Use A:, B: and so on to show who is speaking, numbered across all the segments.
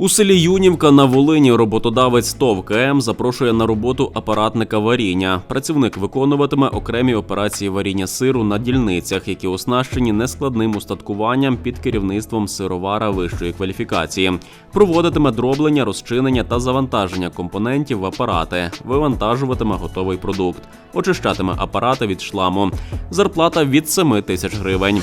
A: У селі Юнівка на Волині роботодавець ТОВ КМ запрошує на роботу апаратника варіння. Працівник виконуватиме окремі операції варіння сиру на дільницях, які оснащені нескладним устаткуванням під керівництвом сировара вищої кваліфікації. Проводитиме дроблення, розчинення та завантаження компонентів в апарати, вивантажуватиме готовий продукт, очищатиме апарати від шламу. Зарплата від 7 тисяч гривень.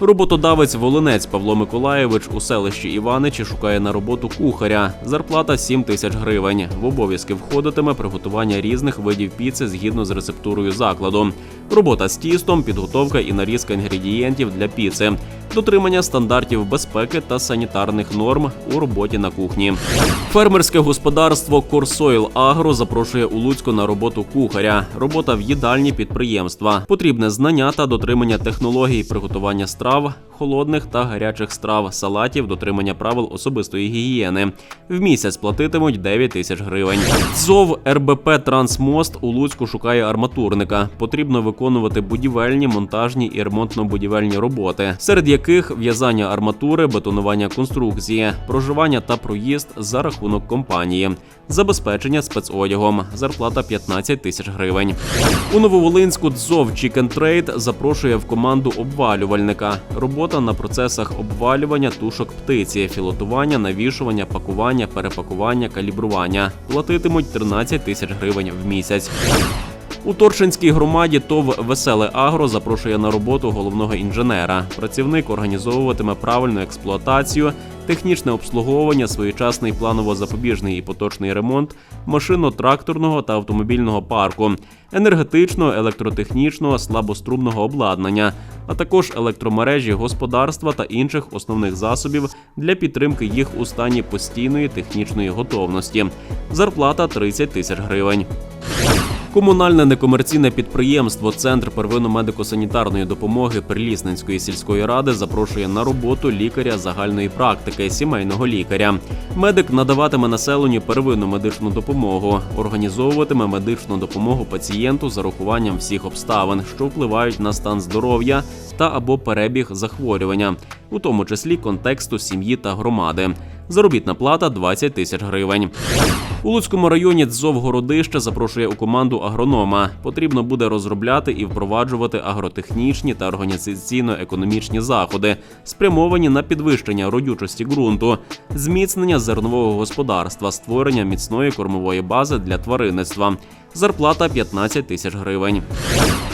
A: Роботодавець Волинець Павло Миколаєвич у селищі Іваничі шукає на роботу кухаря. Зарплата 7 тисяч гривень. В обов'язки входитиме приготування різних видів піци згідно з рецептурою закладу. Робота з тістом, підготовка і нарізка інгредієнтів для піци, дотримання стандартів безпеки та санітарних норм у роботі на кухні. Фермерське господарство Корсойл Агро запрошує у Луцьку на роботу кухаря. Робота в їдальні підприємства. Потрібне знання та дотримання технологій приготування страв, холодних та гарячих страв, салатів, дотримання правил особистої гігієни. В місяць платитимуть 9 тисяч гривень. ЗОВ РБП Трансмост у Луцьку шукає арматурника. Потрібно виконувати будівельні, монтажні і ремонтно-будівельні роботи, серед яких в'язання арматури, бетонування конструкції, проживання та проїзд за рахунок компанії, забезпечення спецодягом, зарплата 15 тисяч гривень. У Нововолинську ДЗОВ Chicken Trade запрошує в команду обвалювальника. Робота на процесах обвалювання тушок птиці, філотування, навішування, пакування, перепакування, калібрування. Платитимуть 13 тисяч гривень в місяць. У Торшинській громаді ТОВ Веселе Агро запрошує на роботу головного інженера. Працівник організовуватиме правильну експлуатацію, технічне обслуговування, своєчасний планово-запобіжний і поточний ремонт машинно-тракторного та автомобільного парку, енергетичного, електротехнічного, слабострумного обладнання, а також електромережі господарства та інших основних засобів для підтримки їх у стані постійної технічної готовності. Зарплата 30 тисяч гривень. Комунальне некомерційне підприємство Центр первинно-медико-санітарної допомоги Прилісненської сільської ради запрошує на роботу лікаря загальної практики, сімейного лікаря. Медик надаватиме населенню первинну медичну допомогу, організовуватиме медичну допомогу пацієнту з урахуванням всіх обставин, що впливають на стан здоров'я та або перебіг захворювання, у тому числі контексту сім'ї та громади. Заробітна плата 20 тисяч гривень. У Луцькому районі ДЗОВ Городище запрошує у команду агронома. Потрібно буде розробляти і впроваджувати агротехнічні та організаційно-економічні заходи, спрямовані на підвищення родючості ґрунту, зміцнення зернового господарства, створення міцної кормової бази для тваринництва. Зарплата 15 тисяч гривень.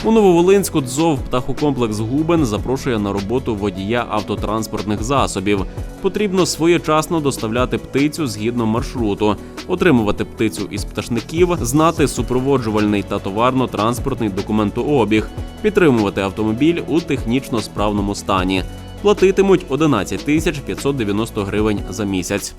A: У Нововолинську ДЗОВ птахокомплекс Губен запрошує на роботу водія автотранспортних засобів. Потрібно своєчасно доставляти птицю згідно маршруту, отримувати птицю із пташників, знати супроводжувальний та товарно-транспортний документообіг, підтримувати автомобіль у технічно справному стані. Платитимуть 11 тисяч 590 гривень за місяць.